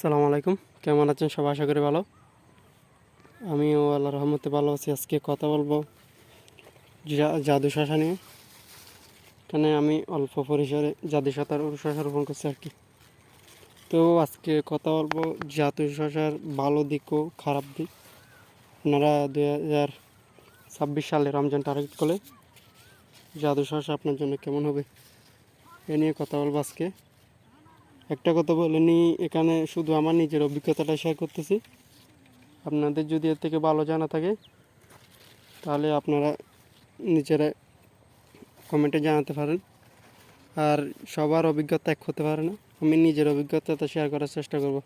আসসালামু আলাইকুম। কেমন আছেন সবাই? আশা করি ভালো। আমিও আল্লাহ রহমতে ভালো আছি। আজকে কথা বলব জাদু শশা নিয়ে। এখানে আমি অল্প পরিসরে জাদু শশার শশা রোপণ করছি আর কি। তো আজকে কথা বলব জাদু শশার ভালো দিক ও খারাপ দিক। আপনারা দুই হাজার ছাব্বিশ সালে রমজান টার্গেট করলে জাদু শশা আপনার জন্য কেমন হবে? এ নিয়ে কথা বলব আজকে। একটা কথা বলে নি, এখানে শুধু আমার নিজের অভিজ্ঞতাটা শেয়ার করতেছি। আপনাদের যদি এর থেকে ভালো জানা থাকে, তাহলে আপনারা নিজেরা কমেন্টে জানাতে পারেন। আর সবার অভিজ্ঞতা এক হতে পারে না, আমি নিজের অভিজ্ঞতাটা শেয়ার করার চেষ্টা করব।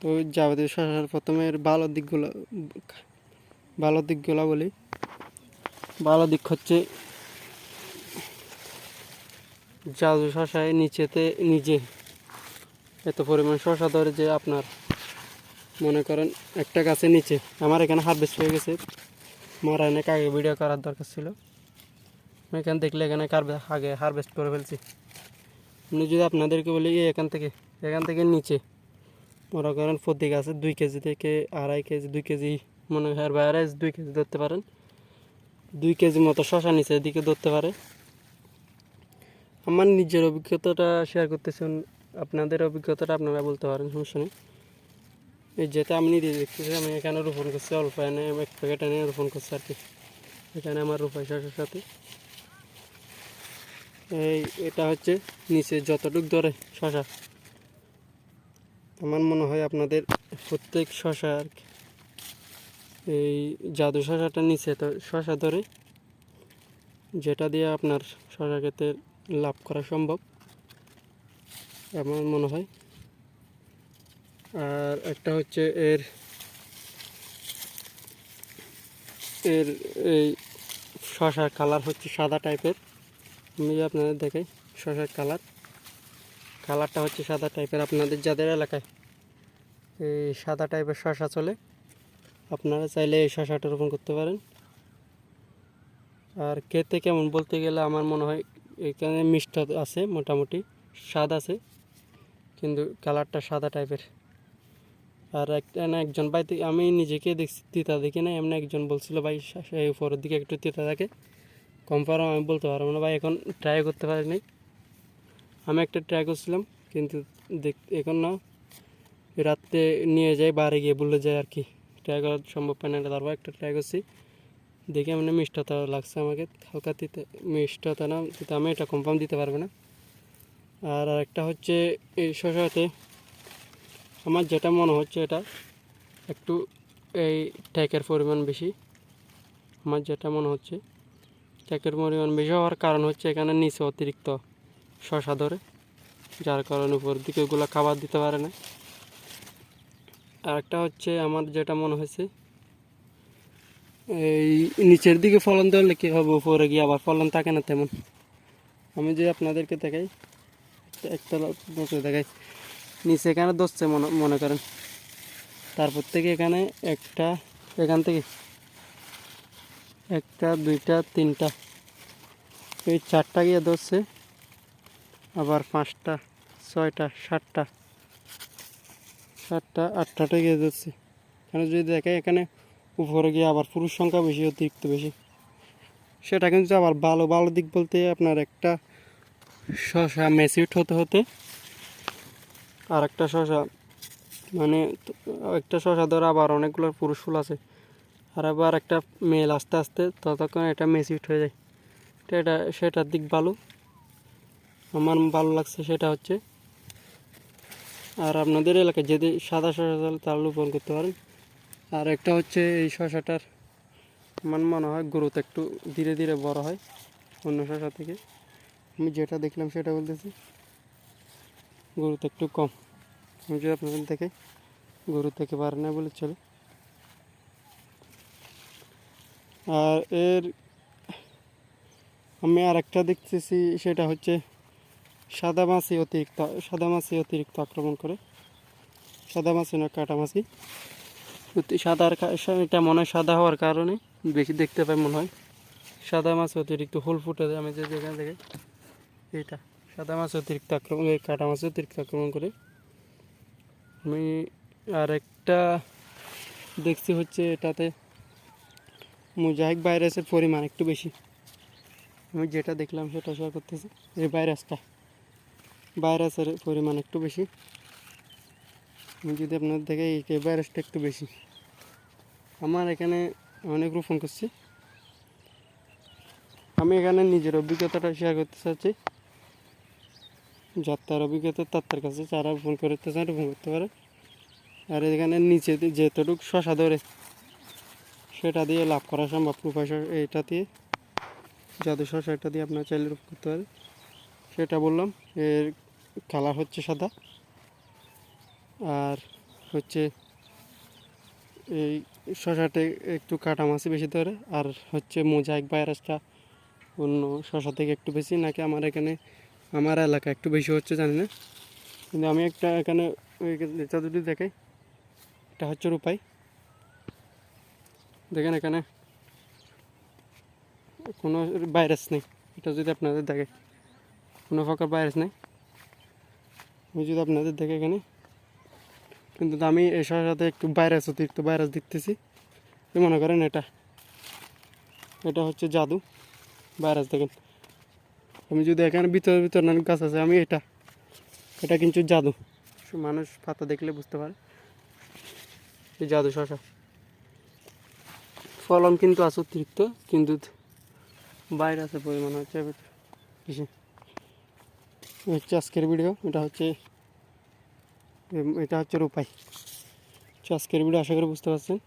তো যাবতীয় শশার প্রথমে ভালো দিকগুলো ভালো দিকগুলো বলি। ভালো দিক হচ্ছে, জাদু শশায় নিচেতে নিজে এত পরিমাণ শশা ধরে যে আপনার, মনে করেন একটা গাছের নিচে, আমার এখানে হারভেস্ট হয়ে গেছে। মারা অনেক আগে ভিডিও করার দরকার ছিল। এখানে দেখলে এখানে আগে হারভেস্ট করে ফেলছি। আপনি যদি আপনাদেরকে বলি এখান থেকে এখান থেকে নিচে, মনে করেন প্রতি গাছে দুই কেজি থেকে আড়াই কেজি, দুই কেজি, মনে হয় বাইরে দুই কেজি ধরতে পারেন। দুই কেজি মতো শশা নিচে এদিকে ধরতে পারে। আমার নিজের অভিজ্ঞতাটা শেয়ার করতেছেন আপনাদের অভিজ্ঞতাটা আপনারা বলতে পারেন, সমস্যা নেই। এই যেটা আমি নিজে দেখতেছি, আমি এখানে রোপণ করছি, অল্প এনে এক প্যাকেট এনে রোপণ করছি আর কি। এখানে আমার রূপাই শাকের সাথে। এই এটা হচ্ছে নিচে যতটুক ধরে শশা। আমার মনে হয় আপনাদের প্রত্যেক শশা আর কি। এই জাদু শশাটা নিচে তো শশা ধরে, যেটা দিয়ে আপনার শশা ক্ষেত্রে লাভ করা সম্ভব। আমার মনে হয়। আর একটা হচ্ছে এর এর এই শশার কালার হচ্ছে সাদা টাইপের। আমি আপনাদের দেখাই শশার কালার, কালারটা হচ্ছে সাদা টাইপের। আপনাদের যাদের এলাকায় এই সাদা টাইপের শশা চলে, আপনারা চাইলে এই শশাটা রোপণ করতে পারেন। আর খেতে কেমন বলতে গেলে আমার মনে হয় এখানে মিষ্ট আছে, মোটামুটি স্বাদ আছে। কিন্তু কালারটা সাদা টাইপের। আর একটা না একজন ভাই আমি নিজেকে দেখছি, তিতা দেখি না এমনি একজন বলছিল, ভাই সেই উপরের দিকে একটু তিতা থাকে কনফার্ম আমি বলতে পারব না। ভাই, এখন ট্রাই করতে পারিনি আমি একটা ট্রাই করছিলাম, কিন্তু দেখ, এখন না, রাত্রে নিয়ে যাই, বাড়ি গিয়ে বলে যায় আর কি। ট্রাই করা সম্ভব হয় না তারপর একটা ট্রাই করছি। দেখে মানে মিষ্টতা লাগছে আমাকে, হালকা তিতে, মিষ্টতা না আমি এটা কনফার্ম দিতে পারব না। আর আরেকটা হচ্ছে এই শশাতে আমার যেটা মনে হচ্ছে এটা একটু এই ট্যাকের পরিমাণ বেশি, আমার যেটা মনে হচ্ছে ট্যাকের পরিমাণ বেশি হওয়ার কারণ হচ্ছে এখানে নিচে অতিরিক্ত শশা ধরে, যার কারণে উপর দিকে ওগুলো খাবার দিতে পারে না। আর একটা হচ্ছে আমার যেটা মনে হয়েছে, এই নিচের দিকে ফলন ধরলে কী হবে, উপরে গিয়ে আবার ফলন থাকে না তেমন? আমি যে আপনাদেরকে দেখাই একটা লোকে দেখাই। নিচে এখানে দশছে মনে মনে করেন। তারপর থেকে এখানে একটা, এখান থেকে একটা, দুইটা, তিনটা। এই চারটা গিয়ে ধরছে। আবার পাঁচটা, ছয়টা, সাতটা। সাতটা, আটটাটা গিয়ে ধরছে। এখানে যদি দেখে এখানে উপরে গিয়ে আবার পুরুষ সংখ্যা বেশি, অতিরিক্ত বেশি। সেটা কিন্তু আবার ভালো ভালো দিক বলতে আপনার একটা শশা ম্যাচিউড হতে হতে আর একটা শশা মানে একটা শশা ধরে আবার অনেকগুলো পুরুষ ফুল আছে, আর আবার একটা মেল আস্তে আস্তে ততক্ষণ এটা মেচিউড হয়ে যায়। এটা, সেটার দিক ভালো। আমার ভালো লাগছে সেটা হচ্ছে, আর আপনাদের এলাকায় যদি সাদা শশা তাহলে রোপণ করতে পারেন। আর একটা হচ্ছে এই শশাটার, আমার মনে হয় গ্রোথ একটু ধীরে ধীরে বড় হয় অন্য শশা থেকে। আমি যেটা দেখলাম সেটা বলতেছি। গরু তো একটু কম। আমি যদি আপনাদের দেখে গরু থেকে পারে না বলে চলে। আর এর আমি আর একটা দেখতেছি, সেটা হচ্ছে সাদা মাছি অতিরিক্ত, সাদা মাছি অতিরিক্ত আক্রমণ করে। সাদা মাছি না, কাটা মাছি। সাদার এটা মনে হয় সাদা হওয়ার কারণে বেশি দেখতে পাই মনে হয়। সাদা মাছ অতিরিক্ত ফুল ফুটে আমি যে যেখানে দেখে। এইটা। সাদা মাছ অতিরিক্ত আক্রমণ কাটা মাছ অতিরিক্ত আক্রমণ করে। আমি আর একটা দেখছি হচ্ছে এটাতে মোজাইক ভাইরাসের পরিমাণ একটু বেশি। আমি যেটা দেখলাম সেটা শেয়ার করতেছি। এই ভাইরাসটা, ভাইরাসের পরিমাণ একটু বেশি। আমি যদি আপনার দেখে এই ভাইরাসটা একটু বেশি। আমার এখানে অনেক রোপণ করছি। আমি এখানে নিজের অভিজ্ঞতাটা শেয়ার করতে চাচ্ছি। যার তার অভিজ্ঞতা তার তার কাছে যারা রোপণ করতে চান রোপণ করতে পারে। আর এখানে নিচে যেতটুকু শশা ধরে, সেটা দিয়ে লাভ করা সম্ভব। রূপাই শশা এইটা দিয়ে, জাদু শশা এটা দিয়ে আপনার চাইলে রোপণ করতে পারে সেটা বললাম, এর কালার হচ্ছে সাদা। আর হচ্ছে এই শশাতে একটু কাটা মাছি বেশি ধরে। আর হচ্ছে মোজাইক ভাইরাসটা অন্য শশা থেকে একটু বেশি, নাকি আমার এখানে আমার এলাকা, একটু বেশি হচ্ছে, জানি না। কিন্তু আমি একটা এখানে ওই চাদুটি দেখাই। এটা হচ্ছে রূপাই। দেখেন এখানে কোনো ভাইরাস নেই। এটা যদি আপনাদের দেখে, কোনো প্রকার ভাইরাস নেই। আমি যদি আপনাদের দেখে এখানে, কিন্তু আমি এই সাথে একটু ভাইরাস অতিরিক্ত ভাইরাস দেখতেছি। মনে করেন এটা। এটা হচ্ছে জাদু। ভাইরাস দেখেন। আমি যদি এখানে ভিতরে ভিতর নানা গাছ আছে, আমি এটা এটা কিন্তু জাদু। মানুষ পাতা দেখলে বুঝতে পারে। এই জাদু শশা। ফলন কিন্তু আছে অতিরিক্ত, কিন্তু ভাইরাসের পরিমাণ হচ্ছে এই হচ্ছে আজকের ভিডিও এটা হচ্ছে এটা হচ্ছে রূপাই। আজকের ভিডিও আশা করি বুঝতে পারছেন।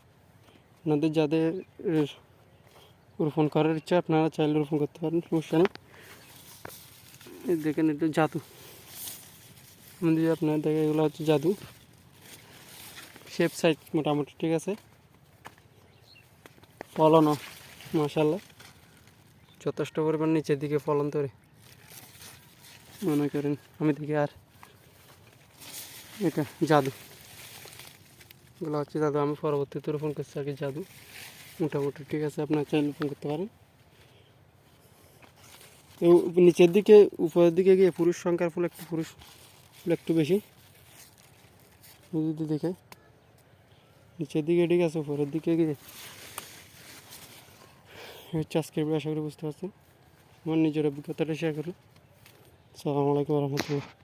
আপনাদের যাদের রোপণ করার ইচ্ছা, আপনারা চাইলে রোপণ করতে পারেন, সমস্যা নেই। দেখেন এটা জাদু। আমি যদি আপনার দেখে এগুলো হচ্ছে জাদু। শেপ সাইজ মোটামুটি, ঠিক আছে? ফলনও মাসাল্লাহ যথেষ্ট পরিমাণ নিচের দিকে ফলন ধরে মনে করেন আমি দেখি আর এটা জাদু। এগুলো হচ্ছে জাদু, আমি পরবর্তীতে রোপণ করছি আর কি জাদু। মোটামুটি, ঠিক আছে? আপনার চাইলে রোপণ করতে পারেন। নিচের দিকে, উপরের দিকে গিয়ে পুরুষ সংখ্যার ফুল একটু পুরুষ ফুল একটু বেশি। যদি দেখে, নিচের দিকে ঠিক আছে, উপরের দিকে গিয়ে। হচ্ছে আজকের আশা করি বুঝতে পারছি আমার নিজের অভিজ্ঞতাটা শেয়ার করি সালামালাইকুম রহমতুল্লাহ।